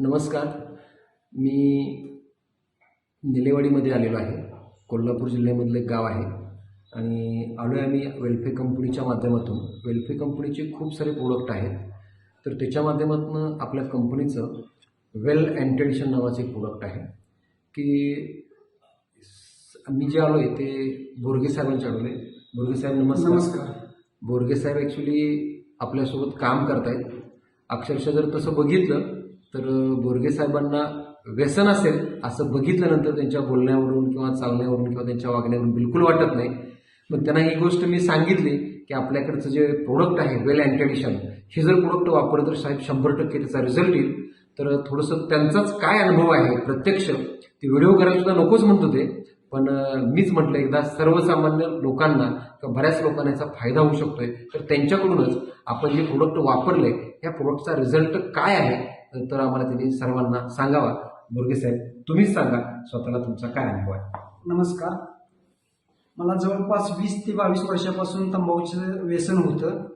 नमस्कार. मी निलेवाडीमध्ये आलेलो आहे. कोल्हापूर जिल्ह्यामधलं एक गाव आहे. आणि आलो आहे आम्ही वेल्फे कंपनीच्या माध्यमातून. वेल्फे कंपनीचे खूप सारे प्रोडक्ट आहेत. तर त्याच्या माध्यमातून आपल्या कंपनीचं वेल अँटेडिशन नावाचं एक प्रोडक्ट आहे. की मी जे आलो आहे ते बोरगे साहेबांचे आलो आहे बोरगे साहेब नमस्कार. नमस्कार. बोरगे साहेब ॲक्च्युली आपल्यासोबत काम करतायत. अक्षरशः जर तसं बघितलं तर बोरगे साहेबांना व्यसन असेल असं बघितल्यानंतर त्यांच्या बोलण्यावरून किंवा चालण्यावरून किंवा त्यांच्या वागण्यावरून बिलकुल वाटत नाही. पण त्यांना ही गोष्ट मी सांगितली की आपल्याकडचं जे प्रोडक्ट आहे वेल अँटेडिशन हे जर प्रोडक्ट वापरलं तर साहेब शंभर टक्के त्याचा रिझल्ट येईल. तर थोडंसं त्यांचाच काय अनुभव आहे प्रत्यक्ष ते व्हिडिओ करायला सुद्धा नकोच म्हणत होते. पण मीच म्हटलं एकदा सर्वसामान्य लोकांना किंवा बऱ्याच लोकांना याचा फायदा होऊ शकतोय. तर त्यांच्याकडूनच आपण जे प्रोडक्ट वापरले या प्रोडक्टचा रिझल्ट काय आहे तर आम्हाला त्यांनी सर्वांना सांगावा. बोरगे साहेब तुम्हीच सांगा स्वतःला तुमचा काय अनुभव आहे. नमस्कार. मला जवळपास वीस ते बावीस वर्षापासून तंबाखूचं व्यसन होतं.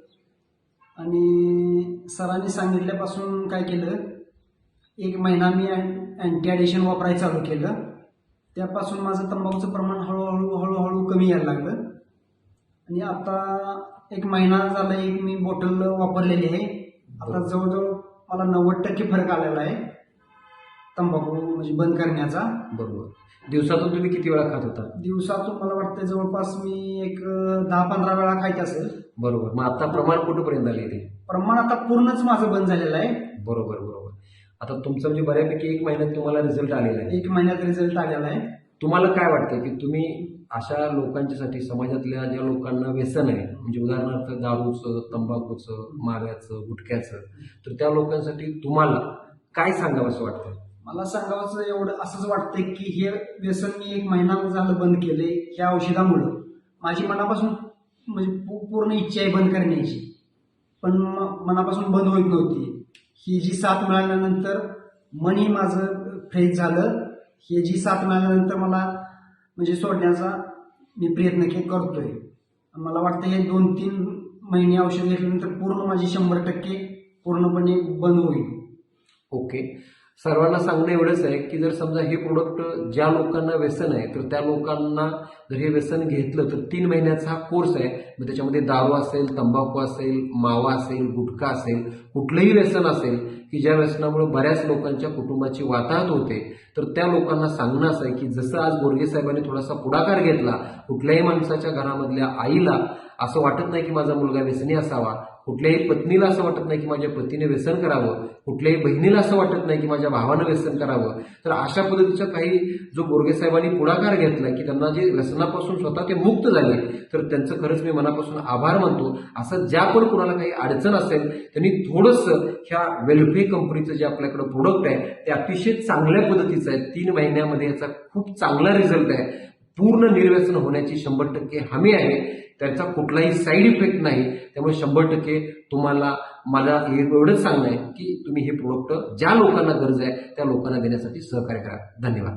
आणि सरांनी सांगितल्यापासून काय केलं एक महिना मी अँटी ॲडिशन वापरायला चालू केलं. त्यापासून माझं तंबाखूचं प्रमाण हळूहळू हळूहळू कमी यायला लागलं. आणि आता एक महिना झाला एक मी बॉटल वापरलेली आहे. आता जवळजवळ मला नव्वद टक्के फरक आलेला आहे. तंबाखू म्हणजे बंद करण्याचा. बरोबर. दिवसातून तुम्ही किती वेळा खात होता? दिवसातून मला वाटतं जवळपास मी एक दहा पंधरा वेळा खायचं असेल. बरोबर. मग आता प्रमाण कुठंपर्यंत आले ते? प्रमाण आता पूर्णच माझं बंद झालेलं आहे. बरोबर बरोबर. आता तुमचं म्हणजे बऱ्यापैकी एक महिन्यात तुम्हाला रिझल्ट आलेला आहे. एक महिन्यात रिझल्ट आलेला आहे. तुम्हाला काय वाटतं की तुम्ही अशा लोकांच्यासाठी समाजातल्या ज्या लोकांना व्यसन आहे म्हणजे उदाहरणार्थ दारूचं तंबाखूचं माव्याचं गुटख्याचं तर त्या लोकांसाठी तुम्हाला काय सांगावं असं वाटतं मला सांगावंचं एवढं असंच वाटतं की हे व्यसन मी एक महिना झालं बंद केले ह्या औषधामुळं. माझी मनापासून म्हणजे पूर्ण इच्छा आहे बंद करण्याची. पण मनापासून बंद होत नव्हती. ही जी साथ मिळाल्यानंतर मनही माझं फ्रेश झालं. ही जी साथ मिळाल्यानंतर मला म्हणजे सोडण्याचा मी प्रयत्न के करतोय. मला वाटतं हे दोन तीन महिने औषध घेतल्यानंतर पूर्ण माझी शंभर टक्के पूर्णपणे बंद होईल. ओके. सर्वांना सांगणं एवढंच आहे की जर समजा हे प्रोडक्ट ज्या लोकांना व्यसन आहे तर त्या लोकांना जर हे व्यसन घेतलं तर तीन महिन्याचा हा कोर्स आहे. मग त्याच्यामध्ये दारू असेल तंबाखू असेल मावा असेल गुटखा असेल कुठलंही व्यसन असेल की ज्या व्यसनामुळे बऱ्याच लोकांच्या कुटुंबाची वाताहत होते तर त्या लोकांना सांगणं असं आहे की जसं आज बोरगे साहेबांनी थोडासा पुढाकार घेतला कुठल्याही माणसाच्या घरामधल्या आईला असं वाटत नाही की माझा मुलगा व्यसनी असावा कुठल्याही पत्नीला असं वाटत नाही की माझ्या पतीने व्यसन करावं कुठल्याही बहिणीला असं वाटत नाही की माझ्या भावानं व्यसन करावं. तर अशा पद्धतीचा काही जो गोरगेसाहेबांनी पुढाकार घेतला की त्यांना जे व्यसनापासून स्वतः ते मुक्त झाले तर त्यांचं खरंच मी मनापासून आभार मानतो. असं ज्या पण कुणाला काही अडचण असेल त्यांनी थोडंसं ह्या वेलफेअर कंपनीचं जे आपल्याकडं प्रोडक्ट आहे ते अतिशय चांगल्या पद्धतीचं आहे. तीन महिन्यामध्ये याचा खूप चांगला रिझल्ट आहे. पूर्ण निर्व्यसन होण्याची शंभर टक्के हमी आहे. त्याचा कुठलाही साईड इफेक्ट नाही. त्यामुळे शंभर टक्के तुम्हाला मला हे एवढंच सांगणं आहे की तुम्ही हे प्रोडक्ट ज्या लोकांना गरज आहे त्या लोकांना देण्यासाठी सहकार्य करा. धन्यवाद.